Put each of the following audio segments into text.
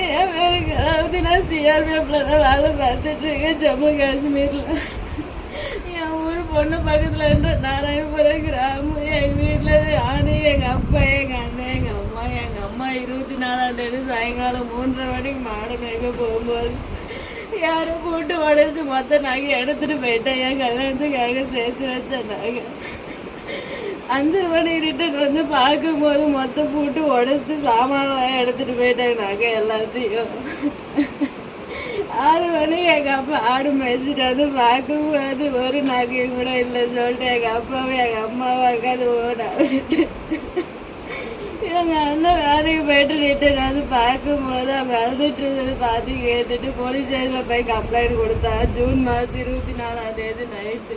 என் பேருக்கு அதாவது நான் சிஆர்பிஎஃப்ல தான் வேலை பார்த்துட்டு இருக்கேன் ஜம்மு காஷ்மீரில். என் ஊர் பொண்ணு பக்கத்தில் இருந்து நாராயணபுரம் கிராமம். எங்கள் வீட்டில் நானு எங்கள் அப்பா எங்கள் அண்ணன் எங்கள் அம்மா எங்கள் அம்மா இருபத்தி நாலாம் தேதி சாயங்காலம் மூன்றரை மணிக்கு மாடு மேய்க்க போகும்போது யாரும் போட்டு உடச்சி மொத்த நகை எடுத்துகிட்டு போயிட்டேன். என் கல்யாணத்துக்காக சேர்த்து வச்ச நகை. அஞ்சு மணி ரிட்டன் வந்து பார்க்கும்போது மொத்தம் போட்டு உடச்சிட்டு சாமான்லாம் எடுத்துட்டு போயிட்டேன் நாங்கள் எல்லாத்தையும். ஆறு மணி எங்கள் அப்பா ஆடு மேய்ச்சிட்டு வந்து பார்க்கும்போது ஒரு நகையும் கூட இல்லைன்னு சொல்லிட்டு எங்கள் அப்பாவும் எங்கள் அம்மாவும் உட்காந்து ஓட இவங்க அண்ணன் வேலைக்கு போயிட்டு ரிட்டன் வந்து பார்க்கும்போது அவங்க அழுதுட்டு இருந்தது பார்த்து கேட்டுட்டு போலீஸ் ஸ்டேஷனில் போய் கம்ப்ளைண்ட் கொடுத்தா ஜூன் மாதம் இருபத்தி நாலாம் தேதி நைட்டு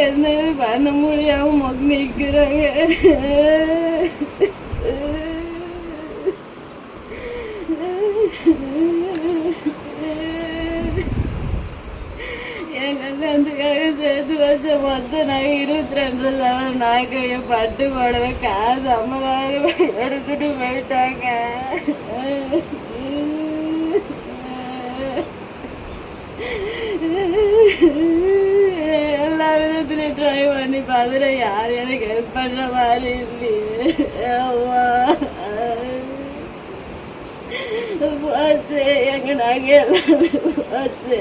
யாருக்கும் பண்ண முடியாம மொக்க நிற்கிறாங்க என் சேர்த்து வச்ச மொத்தம் நகை இருபத்தி ரெண்டு சவரம் நாக்கைய பட்டு புடவை காசு ஐம்பதாயிரம் எடுத்துட்டு போயிட்டாங்க Mm-hmm. விதத்துலையும் ட்ரை பண்ணி பார்த்துட்டு யார் எனக்கு ஹெல்ப் பண்ற மாதிரி இல்லையே போச்சு எங்க நாங்க எல்லாமே போச்சு